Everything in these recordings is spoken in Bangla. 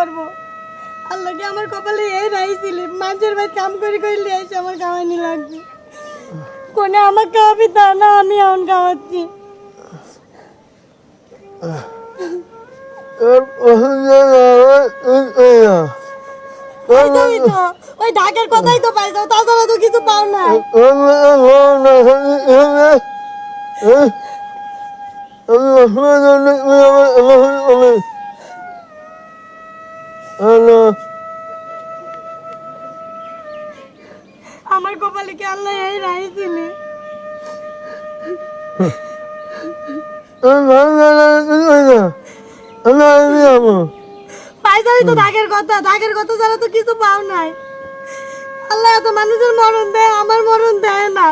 করব। আল্লাহকে আমার কপালে এই রাইছিল মানুষের ভাই কাম করে করে লিয়ে এসে আমার খাওয়ানি লাগবে। কোনে আমার খাওয়াবি তা না, আমি এখন খাওয়াচ্ছি ওই ঢাকের আমার ঢাকের কথা ছাড়া তো কিছু পাও নাই আল্লাহ এত মানুষের মরণ দেয় আমার মরণ দেয় না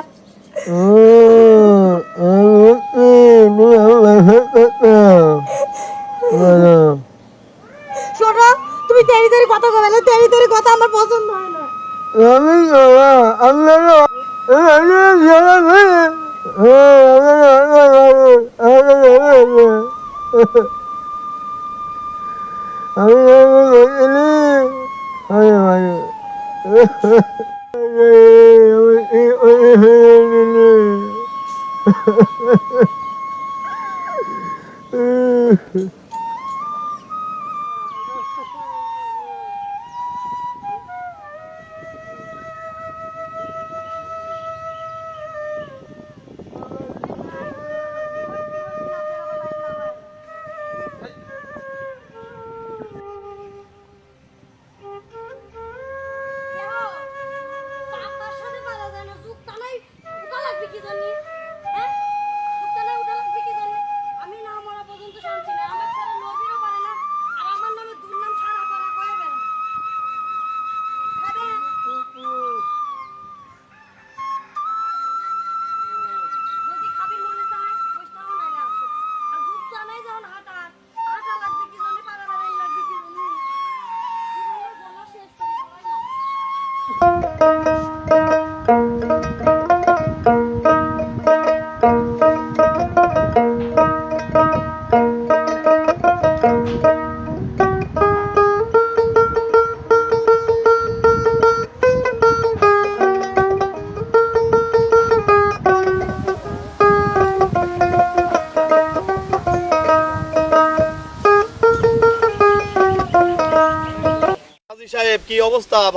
শোনো তুমি তেরি কথা তেরি তেরি কথা আমার পছন্দ হয় না যদি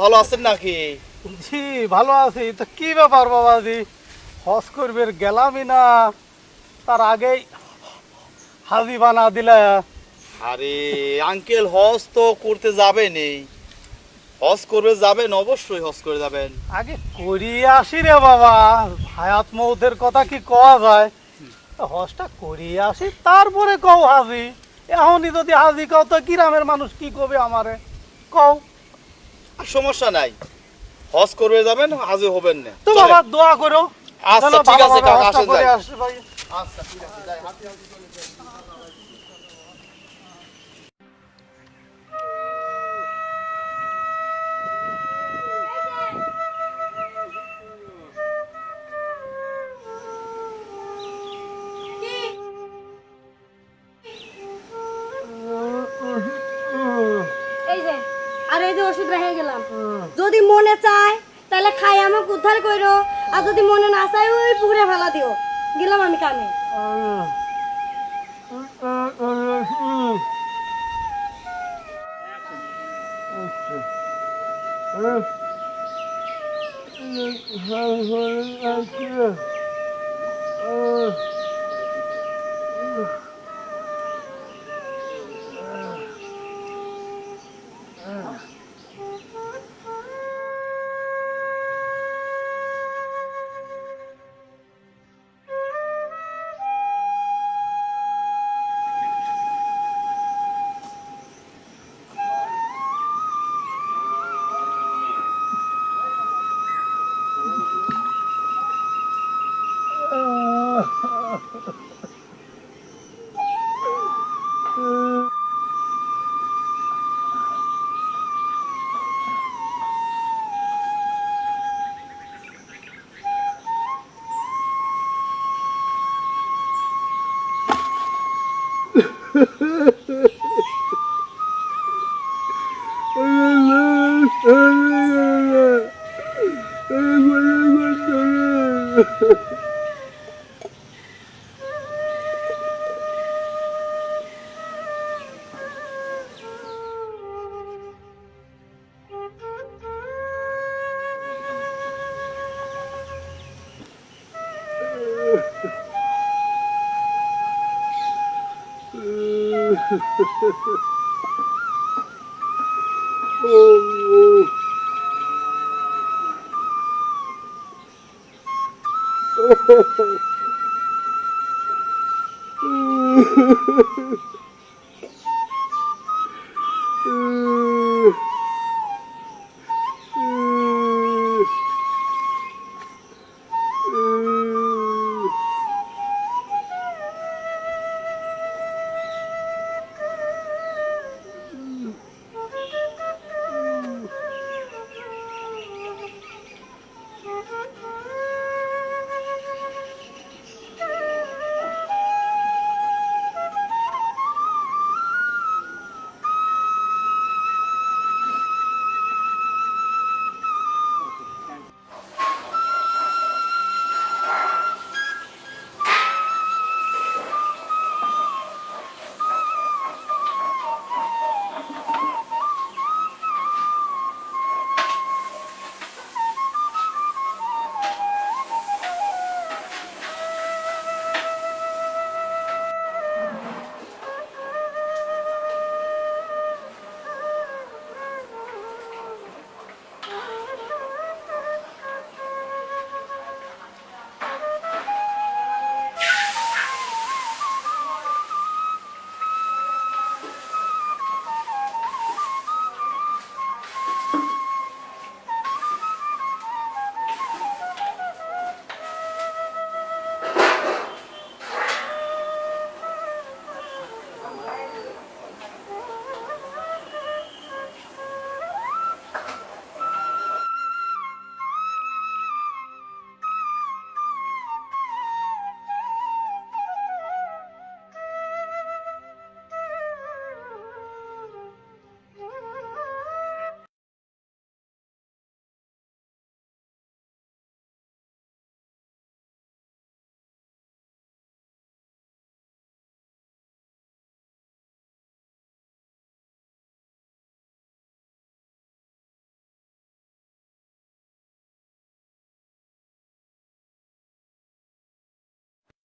ভালো আছেন নাকি? জি ভালো আছি। তো কি ব্যাপার বাবাজি? হজ করবে গেলামই না। তার আগেই হাজি বানা দিলা। আরে আঙ্কেল হজ তো করতে যাবেনই। হজ করবে যাবেন অবশ্যই হজ করে যাবেন। আগে করিয়ে আসি রে বাবা। হায়াত মৌতের কথা কি কওয়া যায়? হজটা করিয়ে আসি তারপরে কও হাজি। এখনই যদি হাজি কও তো গ্রামের মানুষ কি কবে আমারে? কও। সমস্যা নাই হজ করবে যাবেন হাজে হবেন না তো বাবা দোয়া করো আচ্ছা, ঠিক আছে, কাকা, আসেন যাই। ভাই। আচ্ছা ঠিক আছে যাই, হাঁটি হাঁটি চলে যাই। এই যে আর এই যে ওষুধ রেখে গেলাম যদি মনে চায় তাহলে খাই আমাকে উদ্ধার করো আর যদি মনে না চাই ওই পুকুরে ফেলা দিও গেলাম আমি কানে Oh. Oh,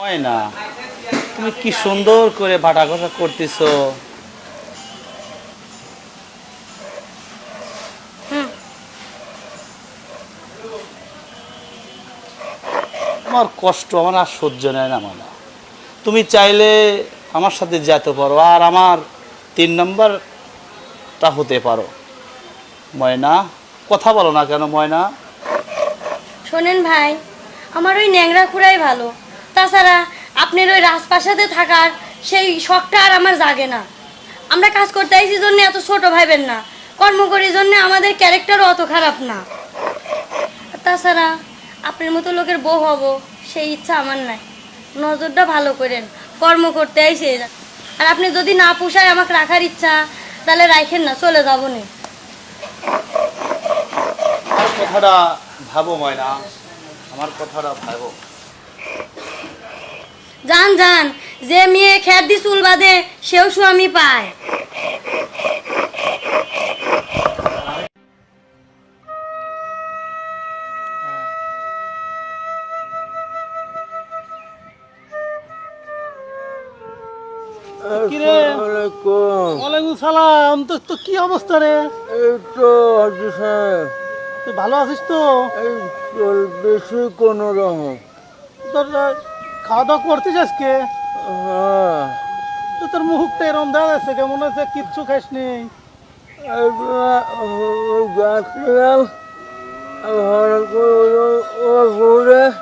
হয় না। তুমি কি সুন্দর করে বাটা কথা করতেছো আমার কষ্ট আমার আর সহ্য নেয় না মানে তুমি চাইলে আমার সাথে যেতে পারো আর আমার তিন নম্বরটা হতে পারো। ময়না কথা বলো না কেন ময়না? শোনেন ভাই আমার ওই ন্যাংরা খুঁড়াই ভালো। তাছাড়া আপনার ওই রাজপ্রাসাদে থাকার সেই শখটা আর আমার জাগে না। আমরা কাজ করতে আইছি জন্য এত ছোট ভাইবেন না। কর্ম করি জন্য আমাদের ক্যারেক্টারও অত খারাপ না। তাছাড়া আপনার মতো লোকের বউ হব, সেই ইচ্ছা আমার নাই। নজরটা ভালো করেন, কর্ম করতে আইসে আর আপনি যদি না পোষায় আমাকে রাখার ইচ্ছা, তাহলে রাখেন না, চলে যাব না। কথাটা ভাবো, ময়না। আমার কথাটা ভাবো। যান যান যে মেয়ে খের দি চুল বাঁধে সেও স্বামী পায়। সালাম। তো তো কি অবস্থা রে? এই তো হাজি সাহেব তুই ভালো আছিস তো? এই চলতেছে কোনো রকম। তোর খাওয়া দাওয়া করছিস আজকে? হ্যাঁ। তো তোর মুখটা এরম দেওয়া যাচ্ছে কেমন হচ্ছে কিচ্ছু খাস নেই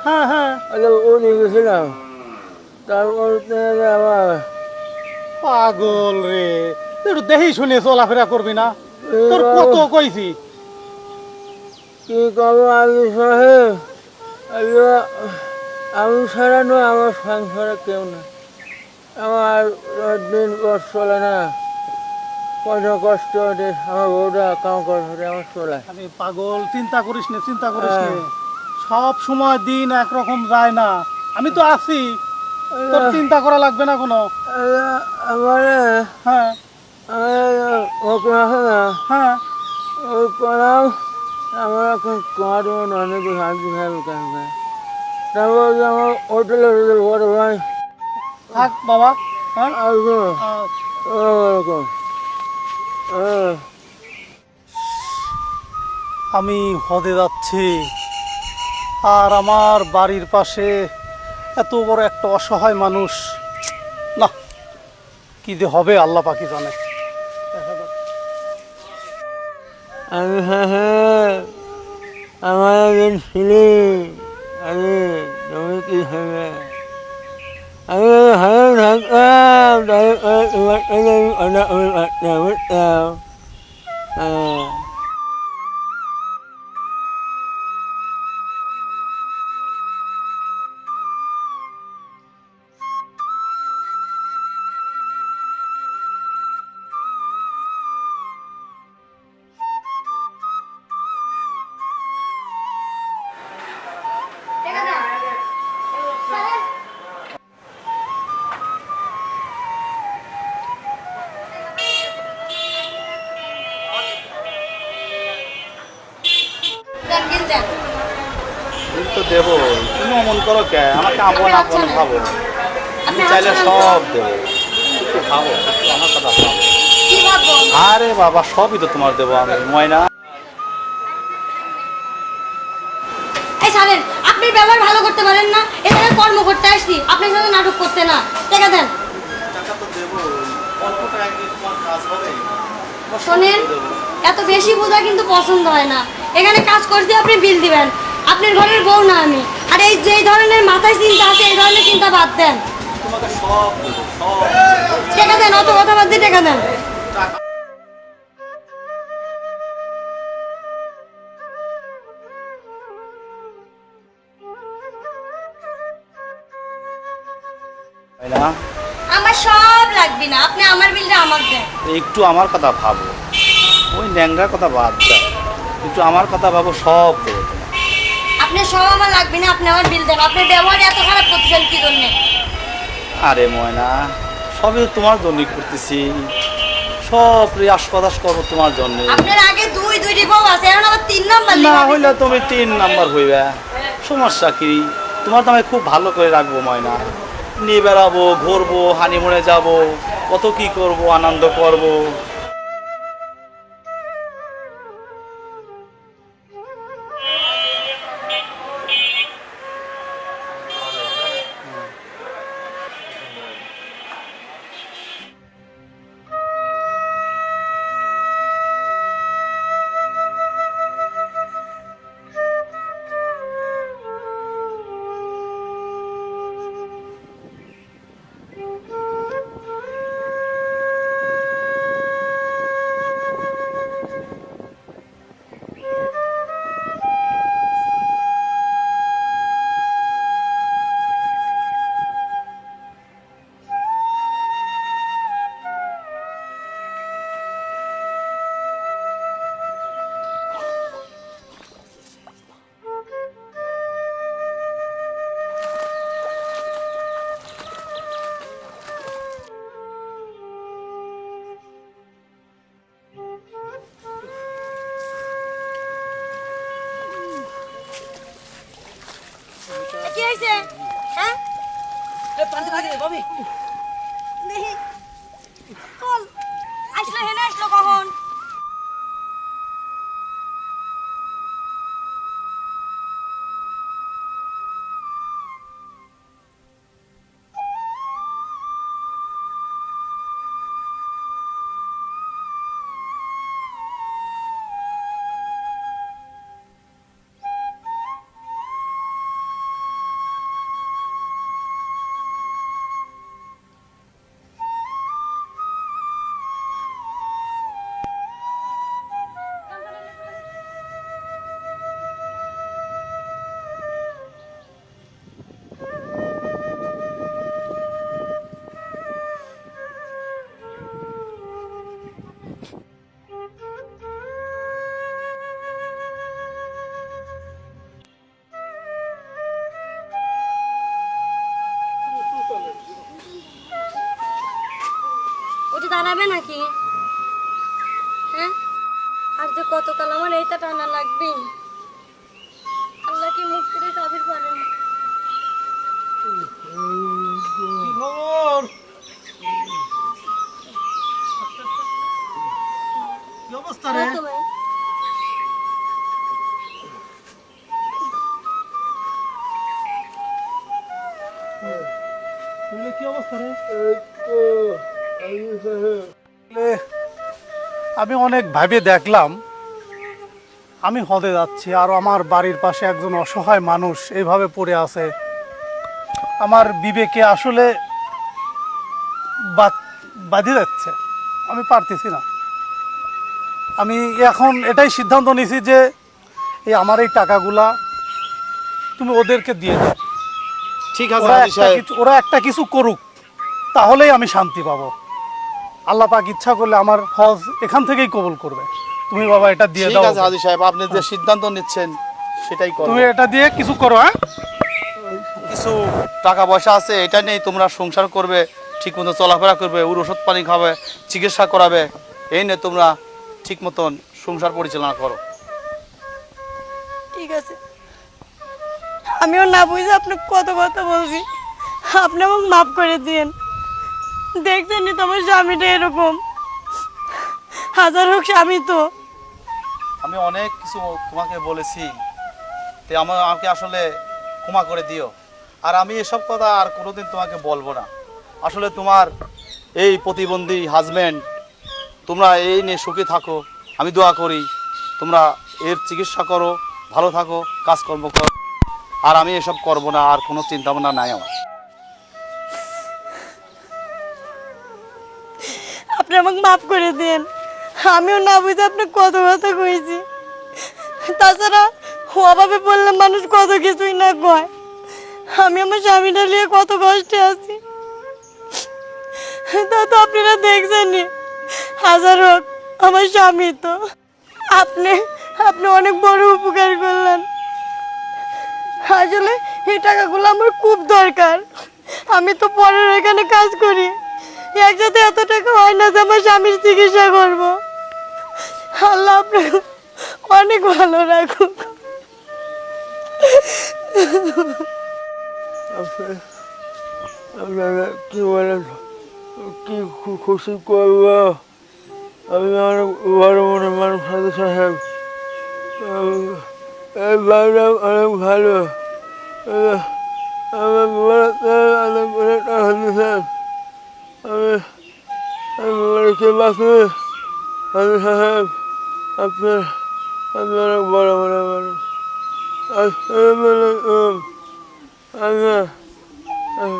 হ্যাঁ হ্যাঁ। গেছিলাম তারপর পাগল রে। একটু দেখি শুনে চলাফেরা করবি না। তোর কত কইছি? কি করব আমি সাহেব আমি ছাড়া নয় আমার সংসারে কেউ না আমার দিন কষ্ট চলে না। কত কষ্ট হচ্ছে আমার বউটা কাম করে আমার চলে। আমি পাগল চিন্তা করিস না চিন্তা করিস না। সব সময় দিন একরকম যায় না। আমি তো আছি। তোর চিন্তা করা লাগবে না কোনো। আমার হ্যাঁ। হ্যাঁ। ওই করাম আমার এখন কারণ অনেক হাত করবে আমার থাক, বাবা। হ্যাঁ? আমি হদে যাচ্ছি। আর আমার বাড়ির পাশে এত বড় একটা অসহায় মানুষ। না, কি যে হবে, আল্লাহ পাকি জানে। আমি হ্যাঁ আমার একজন ছেলে আমি তুমি কি হবে আমি ভালো থাকতাম তারপরে তোমার সাথে আমি কথা বলে পারতাম বুঝতাম হ্যাঁ দেন তুমি অমন করো কে? আমাকে আপন আপন ভাবো। আপনি তুমি চাইলে সব দেবো। ভাবো আমার কথা ভাবো। আরে বাবা সবই তো তোমার দেবো আমি ময়না। আপনি ব্যবহার ভালো করতে পারেন না। এখানে কর্ম করতে আসছি। আপনার সাথে নাটক করতে না। টাকা দেন। টাকা তো দেবো। অল্প টাকা দিয়ে তোমার কাজ হবে। শোনেন এত বেশি বোঝা কিন্তু পছন্দ হয় না। এখানে কাজ করতে আপনি বিল দিবেন। আপনার ঘরের বউ না আমি। আর এই যে ধরনের মাথায় চিন্তা আছে এই ধরনের চিন্তা বাদ দেন। টাকা দেন অত কথা বাদ দিয়ে টাকা দেন। আমার সব লাগবে না আপনি আমার বিলটা আমার দেন। একটু আমার কথা ভাবো। ওই ন্যাংরার কথা বাদ দাও একটু আমার কথা ভাবো সব দেবো তোমার আপনি সব আমার লাগবে না আপনি আমার বিল দেন। আপনি ব্যবহার এত খারাপ করতেছেন কি জন্য? আরে ময়না সবই তোমার জন্যই করতেছি। সব রিয়াস পদাস করব তোমার জন্য। আপনার আগে দুই বউ আছে এখন আবার তিন নাম্বার না হইলে তুমি তিন নাম্বার হইবে। সমস্যা কি? তোমার তো আমি খুব ভালো করে রাখব ময়না। নিয়ে বেড়াবো ঘুরবো হানিমুনে যাব কত কি করব আনন্দ করব। কি হয়েছে? হ্যাঁ? নেহি কল আসলো হেনে আসলো কখন? আমি অনেক ভাবে দেখলাম। আমি হদে যাচ্ছি আর আমার বাড়ির পাশে একজন অসহায় মানুষ এইভাবে পড়ে আছে। আমার বিবেকে আসলে বাধে যাচ্ছে আমি পারতেছি না। আমি এখন এটাই সিদ্ধান্ত নিয়েছি যে এই আমার এই টাকাগুলা তুমি ওদেরকে দিয়ে দাও। ঠিক আছে ওরা একটা কিছু করুক তাহলেই আমি শান্তি পাবো। আল্লাহ পাক ইচ্ছা করলে আমার হজ এখান থেকেই কবুল করবে। তুমি বাবা এটা দিয়ে দাও ঠিক আছে হাজি সাহেব আপনি যে সিদ্ধান্ত নিচ্ছেন সেটাই করো। তুমি এটা দিয়ে কিছু করো হ্যাঁ? কিছু টাকা পয়সা আছে এটা নেই তোমরা সংসার করবে ঠিক মতো চলাফেরা করবে ওর ওষুধ পানি খাবে চিকিৎসা করাবে এই নিয়ে তোমরা ঠিক মতন সংসার পরিচালনা করো। ঠিক আছে। আমিও না বুঝে আপনাকে কত কথা বলছি। আপনি আমাকে মাফ করে দিন দেখছেনই তোমার স্বামীটা এরকম? হাজার হোক স্বামী তো। আমি অনেক কিছু তোমাকে বলেছি। তে আমার আমাকে আসলে ক্ষমা করে দিও। আর আমি এসব কথা আর কোনোদিন তোমাকে বলব না। আসলে তোমার এই প্রতিবন্ধী হাজব্যান্ড তোমরা এই নিয়ে সুখে থাকো। আমি দোয়া করি, তোমরা এর চিকিৎসা করো, ভালো থাকো, কাজকর্ম করো। আর আমি এসব করব না, আর কোনো চিন্তা ভাবনা নাই আমার। আপনি আমাকে মাফ করে দিন। আমিও না বুঝে আপনাকে কত কথা কইছি। তাছাড়া অভাবে বললে মানুষ কত কিছুই না কয়। আমি আমার স্বামীটা নিয়ে কত কষ্টে আছি। তা তো আপনারা দেখছেনই। হাজার হোক, আমার স্বামী তো। আপনি আপনি অনেক বড় উপকার করলেন। আসলে এই টাকাগুলো আমার খুব দরকার। আমি তো পরের এখানে কাজ করি। একসাথে এত টাকা হয় না যে আমার স্বামীর চিকিৎসা করব। আল্লাহ আপনাকে অনেক ভালো রাখুক আপনি- আপনারা কি বলেন? কি খুশি করব? আমি অনেক বড় মনে মানুষ বাড়িটা অনেক ভালো। আমার বড় একটা হাজি সাহেব আমি আমি সাহেব আপনার আপনি অনেক বড় মনে মানুষ আমি